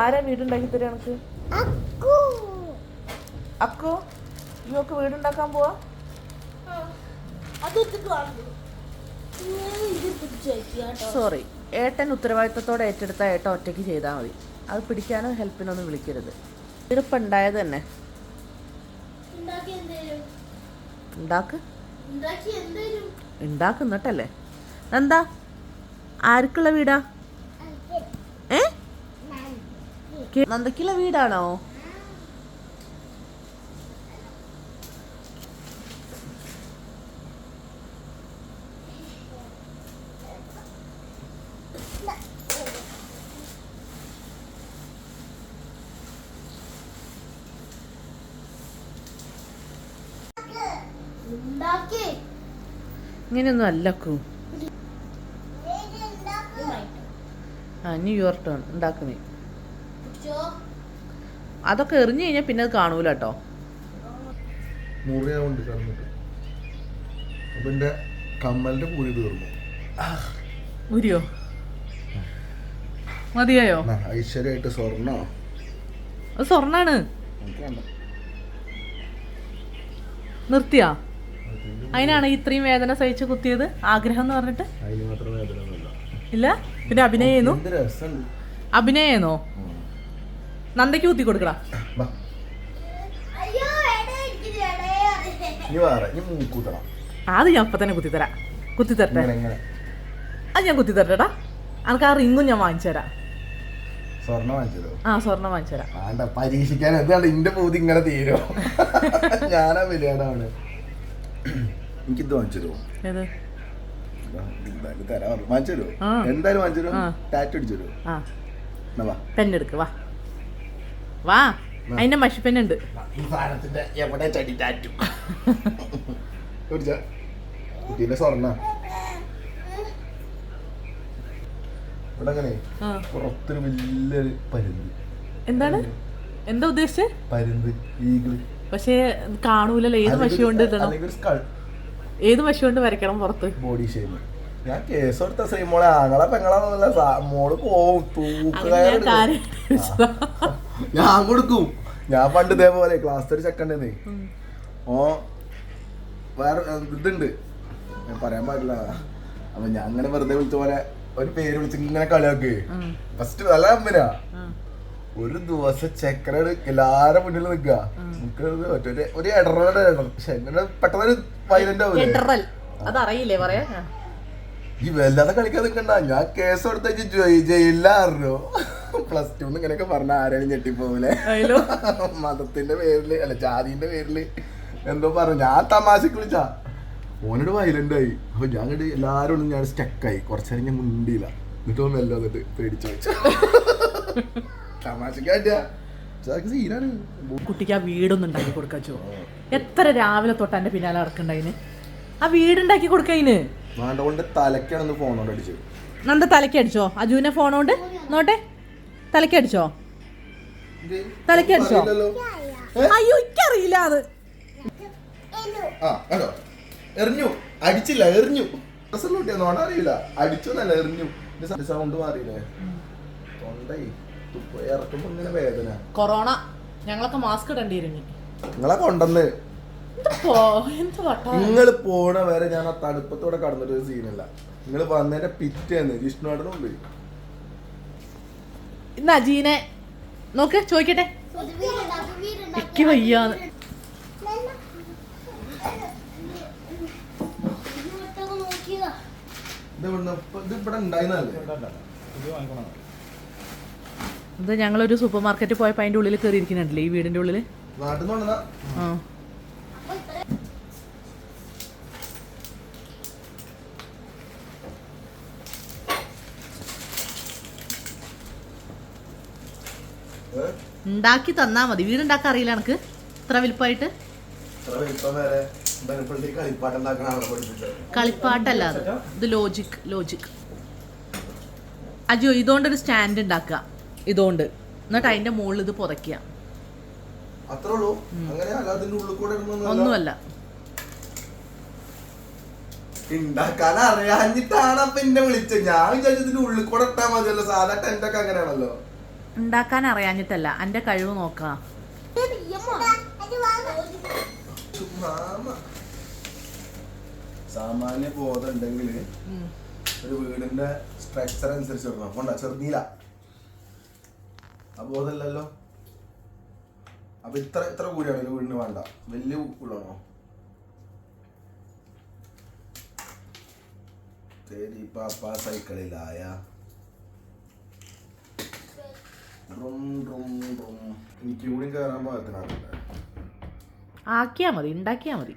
ആരാ വീടുണ്ടാക്കി തരാ എനിക്ക് അക്കു. ഇവക്ക് വീടുണ്ടാക്കാൻ പോവാ? സോറി ഏട്ടൻ ഉത്തരവാദിത്തത്തോടെ ഏറ്റെടുത്ത ഏട്ടൻ ഒറ്റയ്ക്ക് ചെയ്താൽ മതി. അത് പിടിക്കാനോ ഹെൽപ്പിനൊന്നും വിളിക്കരുത്. ഇതിപ്പം ഉണ്ടായത് തന്നെ ഉണ്ടാക്കി. ഉണ്ടാക്കുന്നിട്ടല്ലേ എന്താ ആർക്കുള്ള വീടാ ഏ നന്ദയ്ക്കുള്ള വീടാണോ? ഇങ്ങനെയൊന്നും അല്ലക്കൂ ആ ടേൺ. ഉണ്ടാക്കുന്നേ. അതൊക്കെ എറിഞ്ഞു കഴിഞ്ഞാൽ പിന്നെ അത് കാണൂല കേട്ടോ മുറിയാവുണ്ട് കടന്നിട്ട് അപ്പൊ എന്റെ കമ്മലിന്റെ പൂരി തീർന്നു. ഉരിയോ മതിയായോ? ഐശ്വര്യമായിട്ട് സ്വർണോ? അത് സ്വർണാണ്. നിർത്തിയാ? അതിനാണ് ഇത്രയും വേദന സഹിച്ച് കുത്തിയത്? ആഗ്രഹം എന്ന് പറഞ്ഞിട്ട്? ഇല്ല? പിന്നെ അഭിനയെന്നു? അഭിനയെന്നോ? നന്ദയ്ക്ക് കുത്തി കൊടുക്കടാ. അത് ഞാൻ അപ്പൊ തന്നെ കുത്തിത്തരാം. കുത്തിത്തരട്ടെ? അത് ഞാൻ കുത്തിത്തരട്ടെടാ. അനക്ക് ആ റിങ്ങും ഞാൻ വാങ്ങിച്ചുതരാം സ്വർണം വാങ്ങിച്ചതോ ആ സ്വർണം പരീക്ഷിക്കാൻ എന്താണ് ഇന്റെ പൂതി ഇങ്ങനെ തീരോ? ഞാനാ ബലിയാടാണ് എനിക്കിത് വാങ്ങിച്ചു തരുമോ ഏത്? എന്തായാലും തരാ പറഞ്ഞു വാങ്ങിച്ചു തരുമോ ആ. എന്തായാലും വാങ്ങിച്ചു തരുമോ ആ. ടാറ്റു അടിച്ചു തരുമോ ആ. എന്നാ വാ. പെണ്ണെടുക്ക് വാ. വാ അതിന്റെ മഷിപ്പനുണ്ട് ഈ സാധനത്തിന്റെ എവിടെ ചടി ടാറ്റു? കുടിച്ച. കുട്ടീന്റെ സ്വർണ. ഇവിടെ അങ്ങനെ ആ. പുറത്തൊരു വലിയൊരു പരുന്ത്. എന്താണ്? എന്താ ഉദ്ദേശിച്ചത് പരുന്ത് ഈഗിൾ. പക്ഷേ കാണൂലല്ലോ. ഏത് മഷി കൊണ്ട് ഇടണം? ഏത് മഷി കൊണ്ട് വരയ്ക്കണം പുറത്ത്? Body shape. ഞാൻ കേസ് കൊടുത്ത ശ്രീമോളെ ആങ്ങളെ പെങ്ങളാന്നല്ല മോൾ പോവും അങ്ങനെ ഞാൻ കൊടുക്കും. ഞാൻ പണ്ട് ഇതേപോലെ ക്ലാസ് ഒരു ചെക്കണ്ടേ ഓ വേറെ ഇതുണ്ട്. ഞാൻ പറയാൻ പാടില്ല. അപ്പൊ ഞാൻ അങ്ങനെ വെറുതെ വിളിച്ച പോലെ ഒരു പേര് വിളിച്ച് ഇങ്ങനെ കളിയാക്ക്. ഫസ്റ്റ് നല്ല അമ്മനാ. ഒരു ദിവസം ചെക്കനോട് എല്ലാരും മുന്നിൽ നിക്കുക നമുക്ക് ഒരു ഒരു ഇടറോടെ ഇടം പക്ഷെ എങ്ങനെ പെട്ടെന്ന് വൈലന്റ് ആവൂലേ? എടറൽ. അതറിയില്ലേ പറയാ? ഈ വല്ലാതെ കളിക്കാൻ നിൽക്കണ്ട ഞാൻ കേസ് കൊടുത്ത ജയിലിലാറിഞ്ഞു പ്ലസ് ടു ഇങ്ങനെയൊക്കെ പറഞ്ഞ ആരെയും ഞെട്ടിപ്പോവില്ലേ മതത്തിന്റെ പേരിൽ അല്ല ജാതിന്റെ പേരിൽ എന്തോ പറഞ്ഞു. ഞാൻ തമാശക്ക് വിളിച്ചാ. ഓനോട് വയലന്റ് ആയി. അപ്പൊ ഞാൻ കണ്ട് എല്ലാരും ഉള്ളിൽ ഞാൻ സ്റ്റക്കായി കുറച്ചേരം ഞാൻ മുണ്ടിയില്ല. എന്നിട്ട് ഓൻ എന്നിട്ട് പേടിച്ചു വെച്ചു കുട്ടിക്ക് ആ വീടൊന്നും ഉണ്ടാക്കി കൊടുക്കാച്ചോ എത്ര രാവിലെ തൊട്ട് എന്റെ പിന്നാലെ ഇറക്കണ്ടായിന് ആ വീടുണ്ടാക്കി കൊടുക്കയിന് തലക്കാണെന്ന് ഫോണോട് അടിച്ചു നന്ദ തലയ്ക്ക് അടിച്ചോ? അജുവിനെ ഫോണോണ്ട് നോട്ടെ? തലക്കടിച്ചോ തലയ്ക്ക് അടിച്ചോ അയ്യോ എനിക്കറിയില്ല അത്. എറിഞ്ഞു. അടിച്ചില്ല എറിഞ്ഞു. നോണ അറിയില്ല. അടിച്ചു എന്നല്ല എറിഞ്ഞു സൗണ്ട് മാറിയില്ലേ? തൊണ്ടേ ഇറക്കുമ്പോ ഇങ്ങനെ വേദന. കൊറോണ. ഞങ്ങളൊക്കെ മാസ്ക് ഇടണ്ടിരുന്നു. നിങ്ങളെ കൊണ്ടെന്ന് എന്ത് വട്ടാ? നിങ്ങൾ പോണ വരെ ഞാൻ ആ തണുപ്പത്തോടെ കടന്നിട്ട് സീനല്ല നിങ്ങൾ വന്നതിന്റെ പിറ്റേന്ന് വിഷ്ണുവേട്ടനും ഉണ്ട് ഇന്ന് അജീനെ നോക്ക് ചോദിക്കട്ടെ? എനിക്ക് വയ്യാന്ന്. ഇത് ഞങ്ങളൊരു സൂപ്പർ മാർക്കറ്റിൽ പോയപ്പോൾ അതിന്റെ ഉള്ളിൽ കയറിയിരിക്കുന്നുണ്ടല്ലേ ഈ വീടിന്റെ ഉള്ളിൽ ആ അപ്പൊ ഇത്ര ഏ? ഉണ്ടാക്കി തന്നാ മതി. വീടുണ്ടാക്കാൻ അറിയില്ല എനിക്ക്. ഇത്ര വലുപ്പമായിട്ട്. കളിപ്പാട്ടല്ല അത്. ഇത് ലോജിക് ലോജിക് അജോ ഇതുകൊണ്ടൊരു സ്റ്റാൻഡ് ഉണ്ടാക്കുക. ഇതുകൊണ്ട്. എന്നിട്ട് അതിന്റെ മുകളിൽ ഇത് പുതയ്ക്കുക. ഒന്നുമല്ല. ഉണ്ടാക്കാൻ അറിയാഞ്ഞിട്ടാണ് അപ്പൊ എന്നെ വിളിച്ചത്. ഞാൻ വിചാരിച്ചതിന്റെ ഉള്ളിൽ കൂടെ ഇട്ടാ മതിയല്ലോ. സാധാരണ ടെന്റ് അങ്ങനെയാണല്ലോ. ഉണ്ടാക്കാൻ അറിയാഞ്ഞിട്ടല്ല. എന്റെ കഴിവ് നോക്കാം. സാമാന്യ ബോധം ഉണ്ടെങ്കിൽ ഒരു വീടിന്റെ സ്ട്രക്ചർ അനുസരിച്ച് ഇടണം കൊണ്ട ചെറുനീല ആ ബോധമല്ലല്ലോ. അപ്പൊ ഇത്ര ഇത്ര കൂടിയാണ് ഒരു വീടിന് വേണ്ട. വലിയ കൂടാണോ ശരി പാപ്പ സൈക്കിളിലായ എനിക്ക് കൂടി കയറാൻ പാകത്തിനാകട്ടെ ആക്കിയാ മതി ഉണ്ടാക്കിയാ മതി.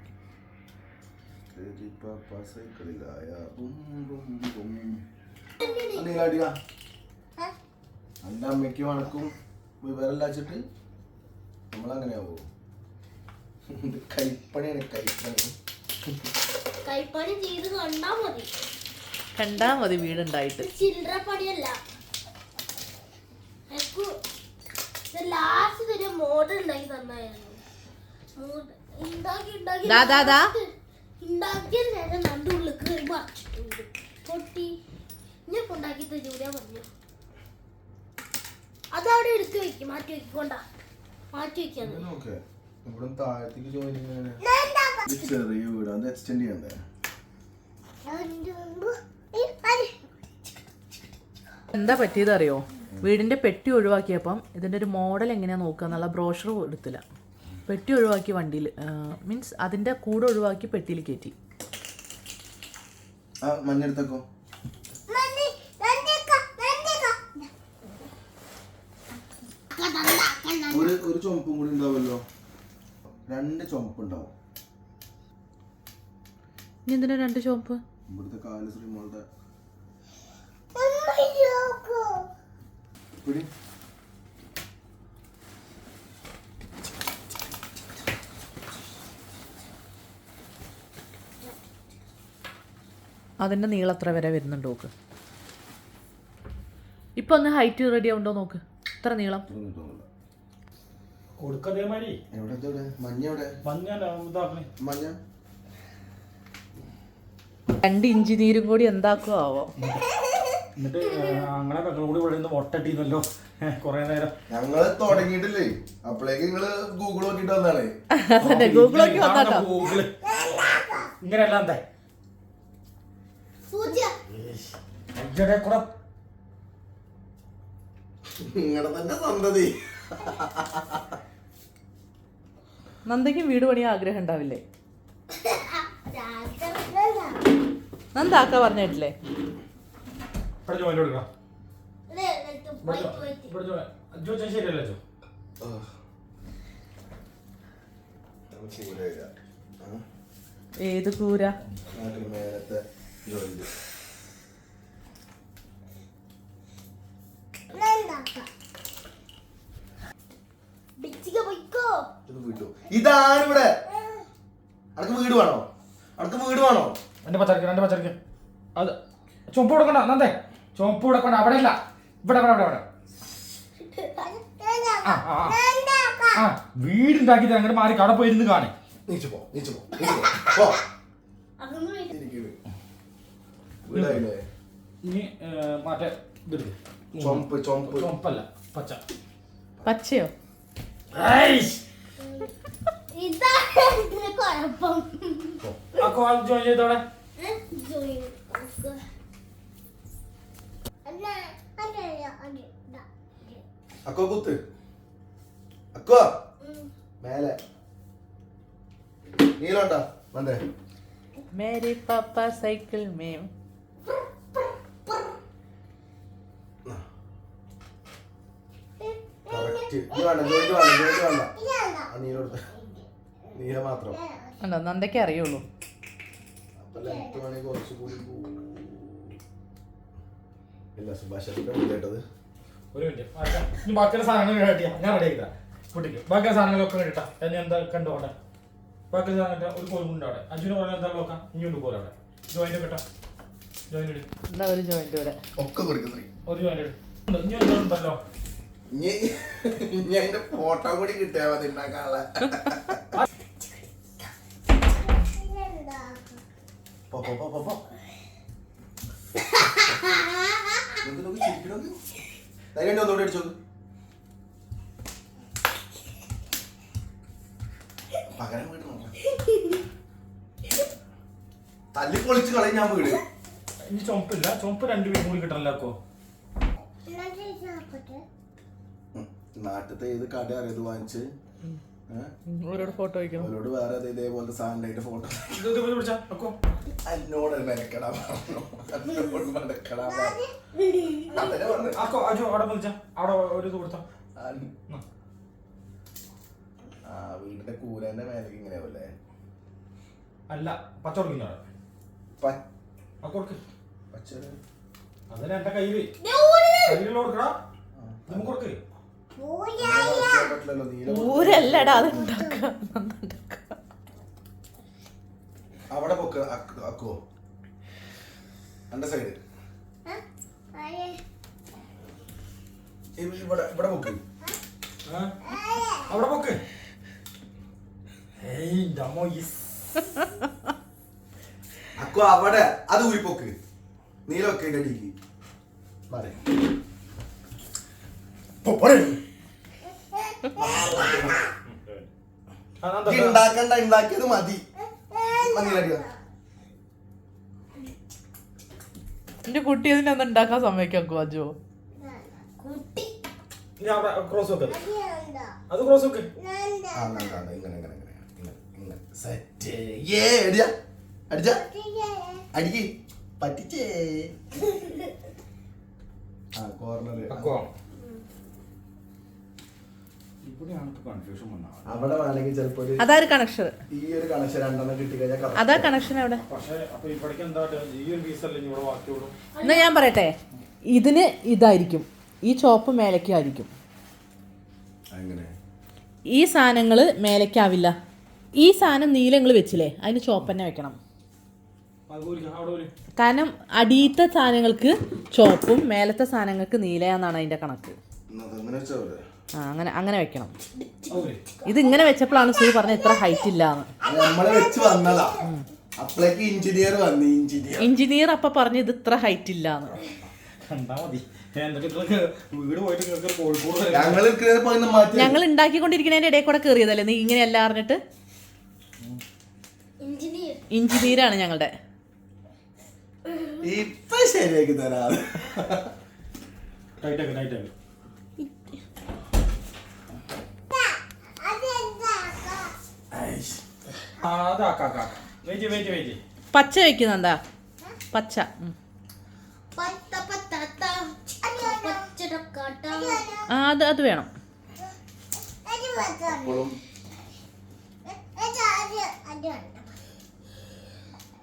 എന്റെ അമ്മയ്ക്ക് വണക്കും വിവരമില്ലാച്ചിട്ട് നമ്മളങ്ങനെയാവോ ഇത് കൈപ്പണിയാണ് കൈപ്പണി. കൈപ്പണി ചെയ്ത് കണ്ടാ മതി. കണ്ടാ മതി വീടുണ്ടായിട്ട്. ചില്ലറ പണിയല്ല. ലാസ്റ്റ് ഒരു മോഡൽ ഉണ്ടാക്കി തന്നായിരുന്നു. മോഡൽ ഉണ്ടാക്കി ഉണ്ടാക്കി. ദാ, ദാ, ദാ. ഉണ്ടാക്കിയ നേരം രണ്ട് ഉള്ളിൽ കയറി പറിച്ചിട്ടുണ്ട് പൊട്ടി. ഞാൻ ഉണ്ടാക്കി തരൂല പറഞ്ഞു. അതവിടെ എടുത്തു വെക്കും മാറ്റി വെക്കൊണ്ടാ മാറ്റി വെക്കാന്ന് നോക്കേ. ഇവിടെ താഴത്തേക്ക് ജോയിൻ ചെറിയ വീട് അത് എക്സ്റ്റെൻഡ് ചെയ്യണ്ടേ? എന്താ പറ്റിയത് വീടിന്റെ പെട്ടി ഒഴിവാക്കിയപ്പം ഇതിന്റെ ഒരു മോഡൽ എങ്ങനെയാ നോക്കുക എന്നുള്ള ബ്രോഷർ എടുത്തില്ല. പെട്ടി ഒഴിവാക്കി വണ്ടിയിൽ മീൻസ് അതിന്റെ കൂടെ ഒഴിവാക്കി പെട്ടിയിൽ കയറ്റി മഞ്ഞെടുത്തേക്കോ. ഒരു ഒരു ചുമപ്പും കൂടി ഉണ്ടാവുമല്ലോ. രണ്ട് ചുമപ്പ് ഉണ്ടാവും ഇനി എന്തിനാ രണ്ട് ചുമപ്പ്? ഇവിടുത്തെ കാൽ ശ്രീമോളുടെ പിടി അതിന്റെ നീളം എത്ര വരെ വരുന്നുണ്ട് നോക്ക്. ഇപ്പൊ ഒന്ന് ഹൈറ്റ് റെഡി ആവുണ്ടോ നോക്ക്. ഇത്ര നീളം. കൊടുക്കതേമാതിരി എവിടെ മഞ്ഞ എവിടെ? മഞ്ഞ മഞ്ഞ? രണ്ട് ഇഞ്ചി നീരും കൂടി എന്താക്കുവോ ആവോ? എന്നിട്ട് അങ്ങനെ കൂടി ഇവിടെ നിന്ന് ഒട്ടട്ടിന്നല്ലോ കൊറേ നേരം. ഞങ്ങൾ തുടങ്ങിയിട്ടില്ലേ? അപ്പോഴേക്ക് നിങ്ങൾ ഗൂഗിൾ നോക്കിട്ട് വന്നാണേ. ഗൂഗിൾ നോക്കി വന്നാട്ടോ ഗൂഗിൾ ഇങ്ങനെയല്ല എന്താ? സൂചിയ അയ്യടെ കൂടെ. നിങ്ങളുടെ തന്നെ സന്തതി. നന്ദയ്ക്ക് വീട് പണിയാൻ ആഗ്രഹം ഉണ്ടാവില്ലേ? നന്ദ ആക്ക പറഞ്ഞിട്ടില്ലേ? ഇവിടെ ജോയിന്റ് കൊടുക്കാം ജോ- ചേച്ചി ശരിയല്ലേ ഏത് കൂര? ഇതാണ് ഇവിടെ അനക്ക് വീട് വേണോ? അടക്ക് വീട് വേണോ? എന്റെ പച്ചക്ക് എന്റെ പച്ചക്ക് അത് ചുമപ്പ് കൊടുക്കണ്ട നന്ദേ ചുമപ്പ് കൊണ്ട് അവിടെ ഇല്ല ഇവിടെ ഇവിടെ ഇവിടെ. ആ വീടുണ്ടാക്കി അങ്ങോട്ട് മാറി കട പോയിരുന്ന് കാണേ. നീച്ചു പോ നീച്ചു പോ പോ. വീടായില്ലേ? ഇനി ഏ, മറ്റേ ഇതെടുക്ക് ചുമപ്പ് ചുമപ്പ് ചുമപ്പല്ല പച്ച. പച്ചയോ? ജോയിൻ ചെയ്തോടെ ഏ? ജോയിൻ നമുക്ക്. അല്ല, അല്ല, അല്ല, അല്ല, ഇതാ. അക്കോ കുത്ത്. അക്കോ. മേലെ. നീലോണ്ടാ? വന്നേ. മേരി പാപ്പ സൈക്കിൾ മേം. നീല മാത്രം. നന്ദയ്ക്ക് അറിയുള്ളൂ. അപ്പൊ ലെങ്ത് വേണമെങ്കിൽ കുറച്ച് കൂടി പോവും. ഇല്ല സുഭാഷന്റെ കേട്ടത്. ഒരു മിനിറ്റ്. ഇനി ബാക്കിയുള്ള സാധനങ്ങൾ കേട്ടിയാ ഞാൻ റെഡി ആക്കിതാ കുട്ടിക്ക്. ബാക്കിയുള്ള സാധനങ്ങളൊക്കെ കേട്ടാ എന്നെ എന്താ കണ്ടോട്ടെ ബാക്കിയുള്ള സാധനങ്ങൾ ഒരു കോലുണ്ട് അവിടെ. അഞ്ചിന് പറഞ്ഞാൽ എന്താ നോക്കാം ഇനിയുണ്ട് പോലെ അവിടെ. ജോയിന്റ് കേട്ടാ ജോയിന്റ് ഇട്. ഒരു ജോയിന്റ് ഇവിടെ. ഒക്കെ കൊടുക്കുന്നു ഒരു ജോയിന്റ് ഇട്. ഇനി ഉണ്ടല്ലോ? ഇനി ഇനി ഫോട്ടോ കൂടി കിട്ടിയാ മതി ഉണ്ടാക്കാനുള്ള പോ, പോ, പോ, പോ, തല്ലി പൊളിച്ച് കളയും ഞാൻ വീട്. ഇനി ചുമപ്പില്ല ചുമപ്പ് രണ്ടുപേരും കൂടി കിട്ടണല്ലോ നാട്ടിലത്തെ ഏത് കട അറിയത് വാങ്ങിച്ച്. ഓരോട് ഫോട്ടോ വയ്ക്കണം അവരോട് വേറെ ഇതേപോലത്തെ സാധനമായിട്ട് ഫോട്ടോ എന്നോട് മെനക്കെടാൻ പറഞ്ഞു. എന്നോട് കൊടുത്ത. ആ. വീടിന്റെ കൂരന്റെ മേലേക്ക് ഇങ്ങനെയാവല്ലേ അല്ല പച്ച കൊടുക്കുന്ന പച്ച. അതല്ല എന്റെ കയ്യിൽ. കയ്യിലുള്ള കൊടുക്കടാ. നമുക്ക് കൊടുക്ക്. ഊരല്ലടാ അത് അവിടെ പൊക്ക് അക്കുവോ? എന്റെ സൈഡ് ഇവിടെ ഇവിടെ പൊക്ക്? അവിടെ പോക്ക്. അക്കു അവിടെ. അത് ഊരിപ്പൊക്ക് നീലൊക്കെ എന്റെ അടിക്ക് മാറി. ഉണ്ടാക്കണ്ട ഉണ്ടാക്കിയത് മതി. എന്റെ കുട്ടി അതിനൊന്നും ഉണ്ടാക്കാൻ സമ്മതിക്കാക്കോ അജോ? ക്രോസ് അത് ക്രോസ് വെക്ക്. സെറ്റ്. ഏ അടിച്ച. അടിച്ച. അടിക്ക്. പറ്റിച്ചേ. ആ കോർണർ അക്കോ ഇവിടെയാണ് ഇപ്പൊ കൺഫ്യൂഷൻ വന്നത് അവിടെ വേണമെങ്കിൽ ചിലപ്പോ ഒരു അതാ ഒരു കണക്ഷൻ ഈ ഒരു കണക്ഷൻ രണ്ടെണ്ണം കിട്ടിക്കഴിഞ്ഞാൽ correct. അതാ കണക്ഷൻ അവിടെ. എന്നാ ഞാൻ പറയട്ടെ. ഇതിന് ഇതായിരിക്കും. ഈ ചോപ്പ് മേലക്കായിരിക്കും ഈ സാധനങ്ങൾ മേലക്കാവില്ല ഈ സാധനം നീലങ്ങൾ വെച്ചില്ലേ? അതിന് ചോപ്പ് തന്നെ വെക്കണം. കാരണം അടിയത്തെ സാധനങ്ങൾക്ക് ചോപ്പും മേലത്തെ സാധനങ്ങൾക്ക് നീലയാന്നാണ് അതിന്റെ കണക്ക്. ആ അങ്ങനെ അങ്ങനെ വെക്കണം. ഇത് ഇങ്ങനെ വെച്ചപ്പോഴാണ് സൂ പറഞ്ഞത് ഇത്ര ഹൈറ്റ് ഇല്ല എഞ്ചിനീയർ വന്നു എഞ്ചിനീയർ എഞ്ചിനീയർ അപ്പൊ പറഞ്ഞു ഇത് ഇത്ര ഹൈറ്റ് ഇല്ല ഞങ്ങൾ ഉണ്ടാക്കിക്കൊണ്ടിരിക്കുന്നതിന്റെ ഇടയിൽ കൂടെ കയറിയതല്ലേ നീ ഇങ്ങനെയല്ല അറിഞ്ഞിട്ട്? എഞ്ചിനീയർ എഞ്ചിനീയറാണ് ഞങ്ങളുടെ. ഇപ്പൊ ശരിയാക്കി തരാം. ടൈറ്റ് ആക്ക് ടൈറ്റ് ആക്ക് ഐഷ്. ആ അതാക്കാക്ക വെയിറ്റ് വെയിറ്റ് വെയിറ്റ് പച്ച വെക്കുന്നുണ്ടാ? പച്ച ഉം. പത്ത പച്ചടക്കാട്ട. ആ അത് അത് വേണം.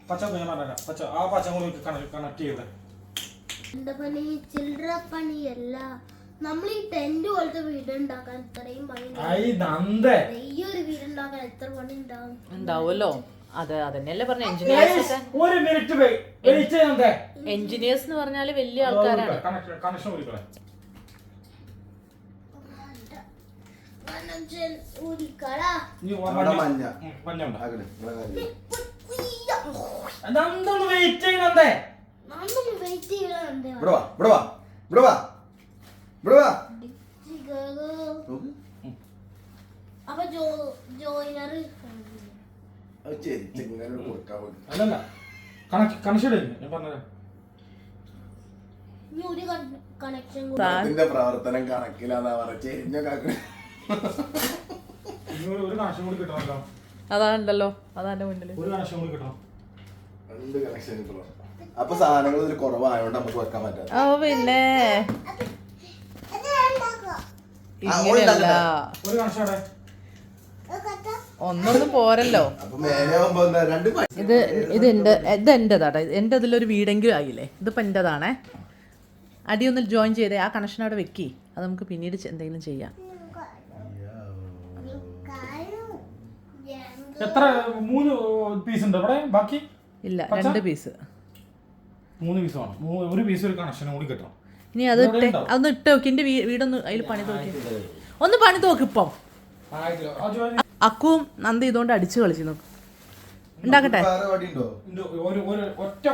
പച്ച പച്ച ആ പച്ച കൂടി കണക്ട് ചെയ്ത്. എന്താ പണി? ചില്ലറ പണിയല്ല. നമ്മൾ ഈ ടെന്റ് പോലത്തെ വീട് ഉണ്ടാക്കാൻ ഇത്രയും ഈ ഒരു വീട് ഉണ്ടാക്കാൻ എത്ര പണി ഉണ്ടാവും? ഉണ്ടാവുമല്ലോ. അത് അതന്നെയല്ലേ പറഞ്ഞ എഞ്ചിനീയേഴ്സ് ഒരു മിനിറ്റ് വെയിറ്റ് ചെയ്യണ്ടേ എഞ്ചിനീയേഴ്സ് എന്ന് പറഞ്ഞാൽ വലിയ ആൾക്കാരാണ്. വെയിറ്റ് ചെയ്യണേ നമ്മൾ വെയിറ്റ് ചെയ്യണം ഇവിടെ വാ ഇവിടെ വാ ഇവിടെ വാ. ഇവിടെ വാ. അപ്പൊ ജോയിനർ അല്ലല്ല. കണക്ഷൻ ഞാൻ പറഞ്ഞുതരാം. പ്രവർത്തനം കണക്കിലാന്നാ ഒരു- കണക്ഷൻ കൂടി അതാണല്ലോ അതാന്റെ മുന്നിൽ ഒരു കണക്ഷൻ കൂടി കിട്ടണം. രണ്ട് കണക്ഷൻ കിട്ടണം. അപ്പൊ സാധനങ്ങൾ ഇതിൽ കുറവായോണ്ട് നമുക്ക് വെക്കാൻ പറ്റാ ഓ പിന്നെ. ഇങ്ങനെയല്ല. ഒന്നൊന്നും പോരല്ലോ. ഇത് ഇത് എന്റെ ഇത് എന്റെതാട്ടോ എന്റെ അതിലൊരു വീടെങ്കിലും ആയില്ലേ? ഇതിപ്പോൾ എന്റെതാണേ. അടി ഒന്ന് ജോയിൻ ചെയ്തേ ആ കണക്ഷൻ അവിടെ വെക്കി. അത് നമുക്ക് പിന്നീട് എന്തെങ്കിലും ചെയ്യാം. എത്ര മൂന്ന് പീസ് ഉണ്ട് അവിടെ ബാക്കി? ഇല്ല രണ്ട് പീസ് മൂന്ന് പീസ് വേണം. ഒരു പീസ് ഒരു കണക്ഷനും കൂടി കിട്ടണം. ഇനി അത് ഇട്ടേ അതൊന്ന് ഇട്ട് നോക്കി. എന്റെ വീടൊന്ന് അതിൽ പണി തോക്കി ഒന്ന് പണി നോക്ക് ഇപ്പം. അക്കുവും നന്ദി ഇതുകൊണ്ട് അടിച്ചു കളിച്ചു നോക്ക്. ഉണ്ടാക്കട്ടെ? ഒറ്റ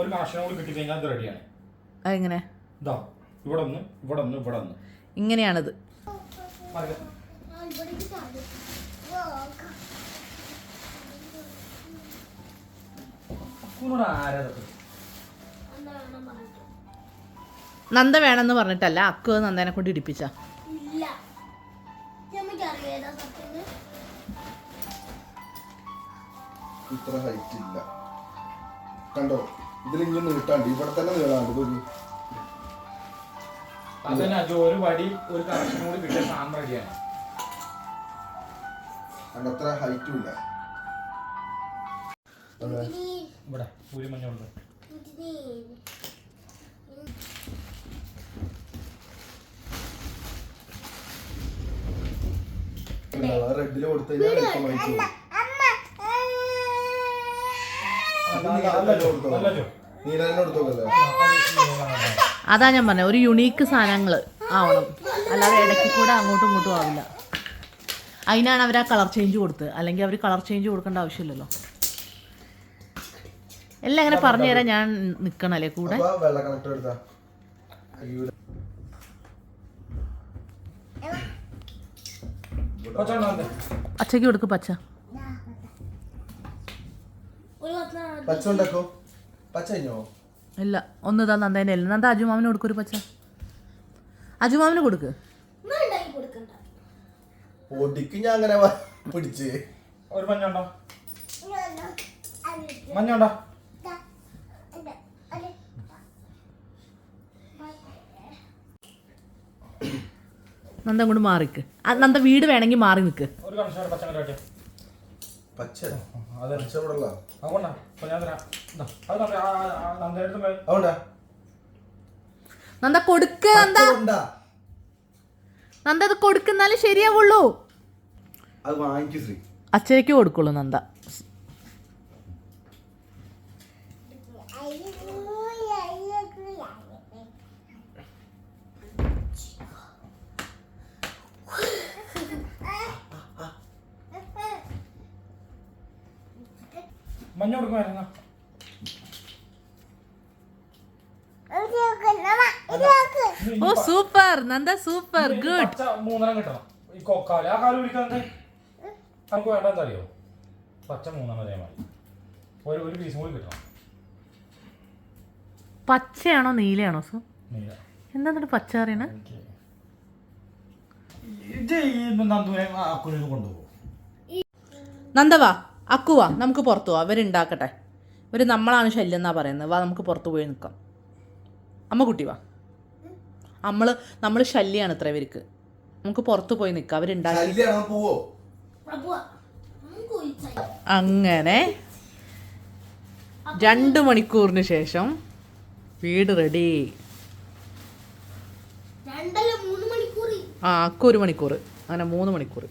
ഒരു റെഡിയാണ് ഇങ്ങനെയാണത്. ആരാ നന്ദ വേണമെന്ന് പറഞ്ഞിട്ടല്ല അക്കു നന്ദനെ കൊണ്ട് ഇടിപ്പിച്ച. ഇത്ര ഹൈറ്റ് ഇല്ല. കണ്ടോ? നീട്ടാണ്ട് ഇവിടെ തന്നെ നീളാണ്ട് ഇതൊരു അതന്നെ അജു ഒരു വടി ഒരു കണക്ഷൻ കൂടി കിട്ടിയ സാധനം റെഡിയാണ്. കണ്ടോ? അത്ര ഹൈറ്റും ഇല്ല. ഇവിടെ ഒരു കൊടുത്തു കഴിഞ്ഞാൽ എളുപ്പം. അത് നീലന്നെ കൊടുത്തോക്കല്ലേ ഞാൻ പറഞ്ഞ ഒരു യുണീക്ക് സാധനങ്ങൾ ആവണം. അല്ലാതെ ഇടയ്ക്ക് കൂടെ അങ്ങോട്ടും ഇങ്ങോട്ടും ആവില്ല. അതിനാണ് അവർ ആ കളർ ചേഞ്ച് കൊടുത്തത്. അല്ലെങ്കിൽ അവർ കളർ ചേഞ്ച് കൊടുക്കേണ്ട ആവശ്യമില്ലല്ലോ. എല്ലാം അങ്ങനെ പറഞ്ഞു തരാൻ ഞാൻ നിൽക്കണല്ലേ കൂടെ? ഉണ്ട്. അച്ചയ്ക്ക് കൊടുക്ക് പച്ച. ഒരു പച്ച ഉണ്ടാക്കോ പച്ച കഴിഞ്ഞോ? ഇല്ല ഒന്ന് ഇതാ നന്ദേനെ അല്ല നന്ദ അജുമാമിന് കൊടുക്കൊരു പച്ച. അജുമാമിന് കൊടുക്ക്. പൊടിക്ക് ഞാൻ അങ്ങനെ പിടിച്ച്. ഒരു മഞ്ഞുണ്ടോ മഞ്ഞുണ്ടോ നന്ദ അങ്ങോട്ട് മാറിക്ക്. നന്ദ വീട് വേണമെങ്കിൽ മാറി നിൽക്ക്. നന്ദ. നന്ദ കൊടുക്ക് നന്ദ. പച്ച അത് കൊടുക്കുന്നാലേ ശരിയാവുള്ളൂ. അച്ഛയ്ക്ക് കൊടുക്കുള്ളൂ നന്ദ. മഞ്ഞ കൊടുക്കുമായിരുന്നു? ഓ സൂപ്പർ. നന്ദ സൂപ്പർ. ഗുഡ്. മൂന്നെണ്ണം കിട്ടണം. ഈ കൊക്കാൽ. ആ കാൽ പിടിക്കാതെ നമുക്ക് വേണ്ടെന്ന് അറിയോ പച്ച മൂന്നെണ്ണം അതേമാതിരി ഒരു ഒരു പീസ് കൂടി കിട്ടണം. പച്ചയാണോ നീലയാണോ സു? നീല. എന്താ എന്നിട്ട് പച്ച അറിയണേ നന്ദവാ നന്ദുവിനെ കൊണ്ടുപോകും. നന്ദ വാ അക്കു വാ നമുക്ക് പുറത്തു പോവാം. ഇവരുണ്ടാക്കട്ടെ ഇവർ നമ്മളാണ് ശല്യം എന്നാണ് പറയുന്നത്. വാ നമുക്ക് പുറത്തു പോയി നിൽക്കാം. അമ്മ കുട്ടി വാ. നമ്മൾ നമ്മൾ ശല്യമാണ് ഇത്ര ഇവർക്ക്. നമുക്ക് പുറത്തു പോയി നിൽക്കാം. അവരുണ്ടാക്കി അങ്ങനെ. രണ്ട് മണിക്കൂറിന് ശേഷം വീട് റെഡി. ആ അക്കൊരു ഒരു മണിക്കൂർ അങ്ങനെ മൂന്ന് മണിക്കൂർ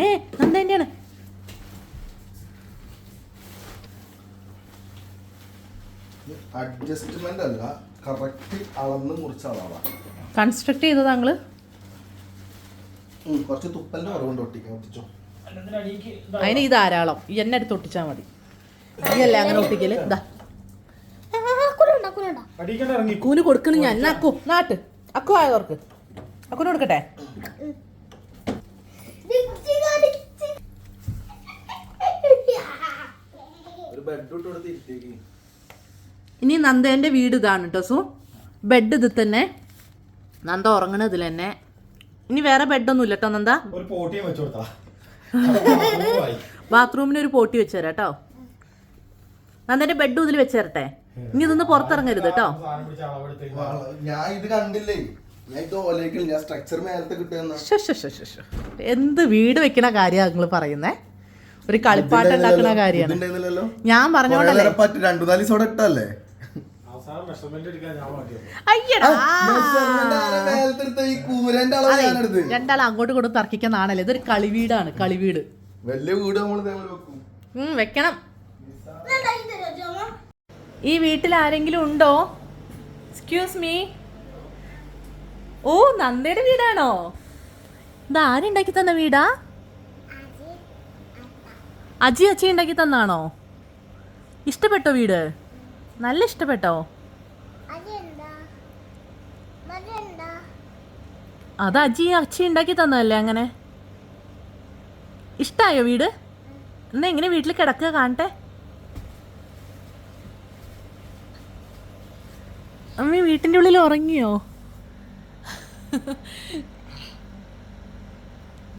ഏ നന്ദ തന്നെയാണ് അഡ്ജസ്റ്റ്മെന്റ് അല്ല കറക്റ്റ് അളന്ന് മുറിച്ച അളവാ കൺസ്ട്രക്ട് ചെയ്തത് താങ്കൾ ഉം, കുറച്ച് തുപ്പലിന്റെ കുറവുണ്ട് ഒട്ടിക്കാൻ ഒട്ടിച്ചോ? അതിന് ഈ ധാരാളം. ഈ എന്നെ അടുത്ത് ഒട്ടിച്ചാൽ മതി. ഈ അല്ലേ അങ്ങനെ ഒട്ടിക്കൽ? ഇതാ അക്കുവിന് കൊടുക്കണം ഞാൻ. അക്കു നാട്ട്. അക്കു ആയവർക്ക് അക്കുന് കൊടുക്കട്ടെ ഒരു ബെഡ് ഇട്ട് കൊടുത്ത് ഇരുത്തേക്ക് ഇനി നന്ദേന്റെ വീട് ഇതാണ് കേട്ടോ സോ. ബെഡ് ഇത് തന്നെ. നന്ദ ഉറങ്ങണത് ഇതിൽ തന്നെ. ഇനി വേറെ ബെഡൊന്നും ഇല്ല കേട്ടോ നന്ദ. ഒരു പോട്ടിയും വെച്ചു ബാത്റൂമിന് ഒരു പോട്ടി വെച്ചു തരാം കേട്ടോ നന്ദന്റെ ബെഡ് ഇതിൽ വെച്ചേരട്ടെ ഇനി ഇതൊന്ന് പുറത്തിറങ്ങരുത് കേട്ടോ ഞാൻ ഇത് കണ്ടില്ലേ. എന്ത് വീട് വെക്കണ കാര്യമാണ് നിങ്ങൾ പറയുന്നേ? ഒരു കളിപ്പാട്ടം ഉണ്ടാക്കുന്ന കാര്യമാണ്. ഞാൻ പറഞ്ഞോണ്ടല്ലേ? രണ്ടാൾ അങ്ങോട്ട് കൊണ്ട് തർക്കിക്കുന്നതാണല്ലേ ഇതൊരു കളിവീടാണ് കളിവീട് വലിയ വീട് നമ്മൾ വെക്കണം. ഈ വീട്ടിൽ ആരെങ്കിലും ഉണ്ടോ? എക്സ്ക്യൂസ് മീ ഓ നന്ദയുടെ വീടാണോ? ഇത് ആരുണ്ടാക്കി തന്ന വീടാ? അജി അച്ചി ഉണ്ടാക്കി തന്നാണോ? ഇഷ്ടപ്പെട്ടോ വീട്? നല്ല ഇഷ്ടപ്പെട്ടോ? അത് അജി അച്ചി ഉണ്ടാക്കി തന്നതല്ലേ അങ്ങനെ? ഇഷ്ടായോ വീട്? എന്നാ എങ്ങനെ വീട്ടിൽ കിടക്കുക കാണട്ടെ. അമ്മ വീട്ടിന്റെ ഉള്ളിൽ ഉറങ്ങിയോ?